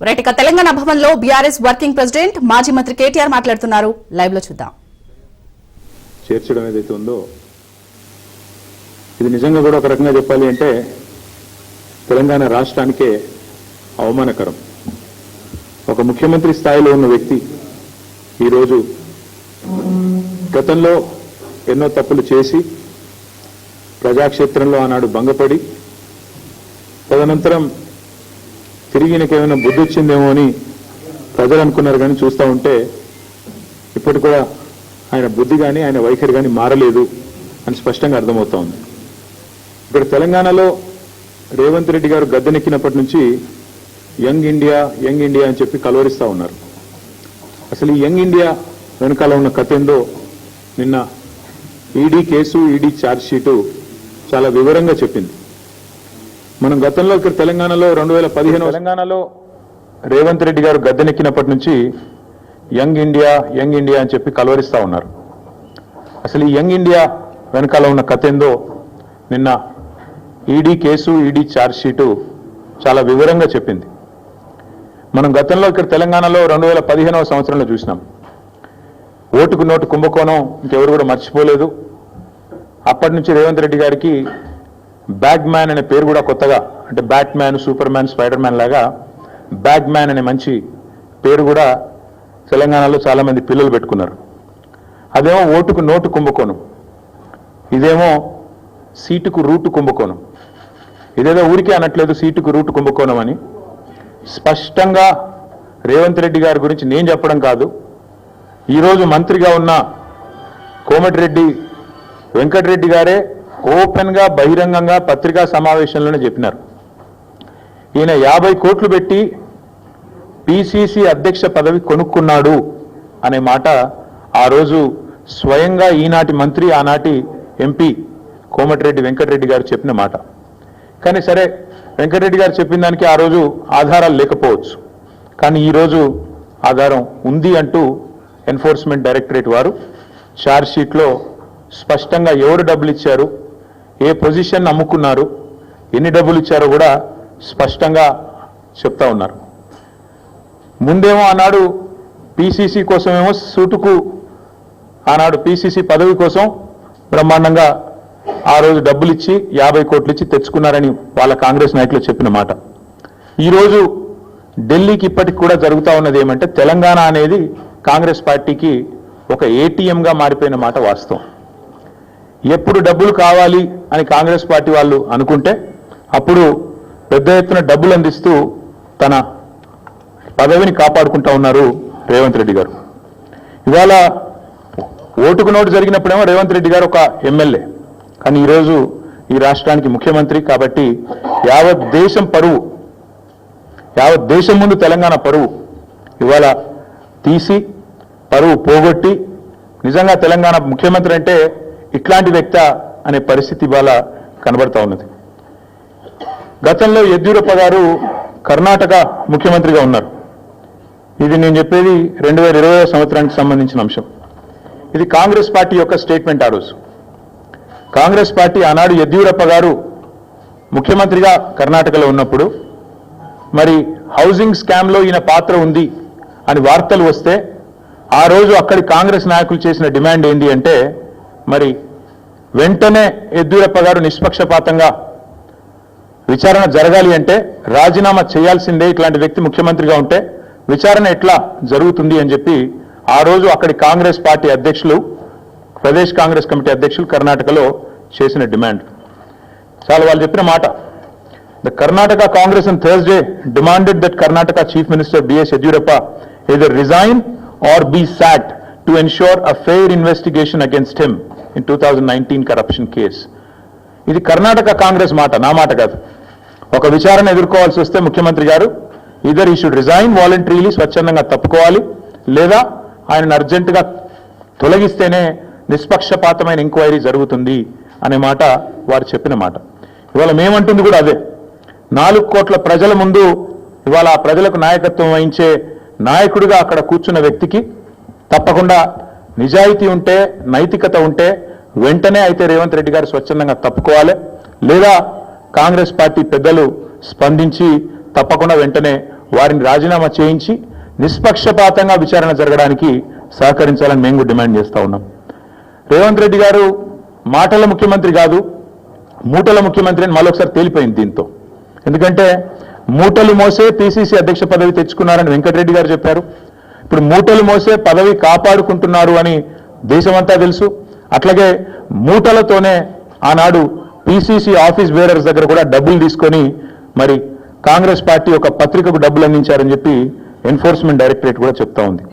Right ఇక తెలంగాణ భవన్లో BRS working president మాజీ మంత్రి కేటీఆర్ మాట్లాడుతున్నారు. లైవ్లో చూద్దాం. చేర్చడం ఏదైతే ఉందో ఇది నిజంగా కూడా ఒక రకంగా చెప్పాలి అంటే తెలంగాణ రాష్ట్రానికే అవమానకరం. ఒక ముఖ్యమంత్రి స్థాయిలో ఉన్న వ్యక్తి ఈరోజు గతంలో ఎన్నో తప్పులు చేసి ప్రజాక్షేత్రంలో ఆనాడు భంగపడి తదనంతరం తిరిగి ఈయనకేమైనా బుద్ధి వచ్చిందేమో అని ప్రజలు అనుకున్నారు కానీ చూస్తూ ఉంటే ఇప్పటి కూడా ఆయన బుద్ధి కానీ ఆయన వైఖరి కానీ మారలేదు అని స్పష్టంగా అర్థమవుతా ఉంది. ఇక్కడ తెలంగాణలో రేవంత్ రెడ్డి గారు గద్దెనెక్కినప్పటి నుంచి యంగ్ ఇండియా యంగ్ ఇండియా అని చెప్పి కలవరిస్తూ ఉన్నారు. అసలు ఈ యంగ్ ఇండియా వెనకాల ఉన్న కథ ఏందో నిన్న ED case ED charge sheet చాలా వివరంగా చెప్పింది. మనం గతంలో ఇక్కడ తెలంగాణలో రెండు వేల పదిహేను తెలంగాణలో రేవంత్ రెడ్డి గారు గద్దెనెక్కినప్పటి నుంచి యంగ్ ఇండియా యంగ్ ఇండియా అని చెప్పి కలవరిస్తా ఉన్నారు. అసలు ఈ యంగ్ ఇండియా వెనకాల ఉన్న కథ ఏందో నిన్న ED case ED charge sheet చాలా వివరంగా చెప్పింది. మనం గతంలో ఇక్కడ తెలంగాణలో రెండు వేల పదిహేనవ సంవత్సరంలో చూసినాం. ఓటుకు నోటు కుంభకోణం ఇంకెవరు కూడా మర్చిపోలేదు. అప్పటి నుంచి రేవంత్ రెడ్డి గారికి బ్యాగ్ మ్యాన్ అనే పేరు కూడా కొత్తగా అంటే Batman Superman Spiderman లాగా బ్యాగ్ మ్యాన్ అనే మంచి పేరు కూడా తెలంగాణలో చాలామంది పిల్లలు పెట్టుకున్నారు. అదేమో ఓటుకు నోటు కుంభకోణం. ఇదేమో సీటుకు రూటు కుంభకోణం. ఇదేదో ఊరికే అనట్లేదు సీటుకు రూటు కుంభకోణం అని. స్పష్టంగా రేవంత్ రెడ్డి గారి గురించి నేను చెప్పడం కాదు. ఈరోజు మంత్రిగా ఉన్న కోమటిరెడ్డి వెంకటరెడ్డి గారే ఓపెన్గా బహిరంగంగా పత్రికా సమావేశంలోనే చెప్పినారు. ఈయన యాభై కోట్లు పెట్టి పిసిసి అధ్యక్ష పదవి కొనుక్కున్నాడు అనే మాట ఆ రోజు స్వయంగా ఈనాటి మంత్రి ఆనాటి ఎంపీ కోమటిరెడ్డి వెంకటరెడ్డి గారు చెప్పిన మాట. కానీ సరే వెంకటరెడ్డి గారు చెప్పిన దానికి ఆ రోజు ఆధారాలు లేకపోవచ్చు. కానీ ఈరోజు ఆధారం ఉంది అంటూ ఎన్ఫోర్స్మెంట్ డైరెక్టరేట్ వారు ఛార్జ్ షీట్లో స్పష్టంగా ఎవరు డబ్బులు ఇచ్చారు ఏ పొజిషన్ అమ్ముకున్నారు ఎన్ని డబ్బులు ఇచ్చారో కూడా స్పష్టంగా చెప్తా ఉన్నారు. ముందేమో ఆనాడు పీసీసీ కోసమేమో సూటుకు ఆనాడు పీసీసీ పదవి కోసం బ్రహ్మాండంగా ఆ రోజు డబ్బులు ఇచ్చి యాభై కోట్లు ఇచ్చి తెచ్చుకున్నారని వాళ్ళ కాంగ్రెస్ నాయకులు చెప్పిన మాట. ఈరోజు ఢిల్లీకి ఇప్పటికి కూడా జరుగుతూ ఉన్నది ఏమంటే తెలంగాణ అనేది కాంగ్రెస్ పార్టీకి ఒక ఏటీఎంగా మారిపోయిన మాట వాస్తవం. ఎప్పుడు డబ్బులు కావాలి అని కాంగ్రెస్ పార్టీ వాళ్ళు అనుకుంటే అప్పుడు పెద్ద ఎత్తున డబ్బులు అందిస్తూ తన పదవిని కాపాడుకుంటా ఉన్నారు రేవంత్ రెడ్డి గారు. ఇవాళ ఓటుకు నోటు జరిగినప్పుడేమో రేవంత్ రెడ్డి గారు ఒక ఎమ్మెల్యే. కానీ ఈరోజు ఈ రాష్ట్రానికి ముఖ్యమంత్రి కాబట్టి యావత్ దేశం పరువు యావత్ దేశం ముందు తెలంగాణ పరువు. ఇవాళ తీసి పరువు పోగొట్టి నిజంగా తెలంగాణ ముఖ్యమంత్రి అంటే ఇట్లాంటి వ్యక్త అనే పరిస్థితి ఇవాళ కనబడతా ఉన్నది. గతంలో యద్యూరప్ప గారు కర్ణాటక ముఖ్యమంత్రిగా ఉన్నారు. ఇది నేను చెప్పేది రెండు వేల ఇరవై సంవత్సరానికి సంబంధించిన అంశం. ఇది కాంగ్రెస్ పార్టీ యొక్క స్టేట్మెంట్ ఆ రోజు. కాంగ్రెస్ పార్టీ ఆనాడు యద్యూరప్ప గారు ముఖ్యమంత్రిగా కర్ణాటకలో ఉన్నప్పుడు మరి హౌసింగ్ స్కామ్లో ఈయన పాత్ర ఉంది అని వార్తలు వస్తే ఆ రోజు అక్కడి కాంగ్రెస్ నాయకులు చేసిన డిమాండ్ ఏంటి అంటే మరి వెంటనే యద్యూరప్ప గారు నిష్పక్షపాతంగా విచారణ జరగాలి అంటే రాజీనామా చేయాల్సిందే ఇట్లాంటి వ్యక్తి ముఖ్యమంత్రిగా ఉంటే విచారణ ఎట్లా జరుగుతుంది అని చెప్పి ఆ రోజు అక్కడి కాంగ్రెస్ పార్టీ అధ్యక్షులు ప్రదేశ్ కాంగ్రెస్ కమిటీ అధ్యక్షులు కర్ణాటకలో చేసిన డిమాండ్. చాలా వాళ్ళు చెప్పిన మాట. The Karnataka Congress in Thursday demanded that Karnataka chief minister BS Yediyurappa either resign or be sacked to ensure a fair investigation against him in 2019 corruption case. ఇది కర్ణాటక కాంగ్రెస్ మాట నా మాట కాదు. ఒక విచారణ ఎదుర్కోవాల్సి వస్తే ముఖ్యమంత్రి గారు ఇదర్ ఈ షుడ్ రిజైన్ వాలంటరీలీ స్వచ్ఛందంగా తప్పుకోవాలి లేదా ఆయనను అర్జెంటుగా తొలగిస్తేనే నిష్పక్షపాతమైన ఎంక్వైరీ జరుగుతుంది అనే మాట వారు చెప్పిన మాట. ఇవాళ మేమంటుంది కూడా అదే. నాలుగు కోట్ల ప్రజల ముందు ఇవాళ ఆ ప్రజలకు నాయకత్వం వహించే నాయకుడిగా అక్కడ కూర్చున్న వ్యక్తికి తప్పకుండా నిజాయితీ ఉంటే నైతికత ఉంటే వెంటనే అయితే రేవంత్ రెడ్డి గారు స్వచ్ఛందంగా తప్పుకోవాలి. లేదా కాంగ్రెస్ పార్టీ పెద్దలు స్పందించి తప్పకుండా వెంటనే వారిని రాజీనామా చేయించి నిష్పక్షపాతంగా విచారణ జరగడానికి సహకరించాలని మేము కూడా డిమాండ్ చేస్తా ఉన్నాం. రేవంత్ రెడ్డి గారు మాటల ముఖ్యమంత్రి కాదు మూటల ముఖ్యమంత్రి అని మరొకసారి తేలిపోయింది దీంతో. ఎందుకంటే మూటలు మోసే పిసిసి అధ్యక్ష పదవి తెచ్చుకున్నారని వెంకటరెడ్డి గారు చెప్పారు. ఇప్పుడు మూటలు మోసే పదవి కాపాడుకుంటున్నారు అని దేశమంతా తెలుసు. అట్లాగే మూటలతోనే ఆనాడు పీసీసీ ఆఫీస్ బేరర్స్ దగ్గర కూడా డబ్బులు తీసుకొని మరి కాంగ్రెస్ పార్టీ ఒక పత్రికకు డబ్బులు అందించారని చెప్పి ఎన్ఫోర్స్మెంట్ డైరెక్టరేట్ కూడా చెప్తా ఉంది.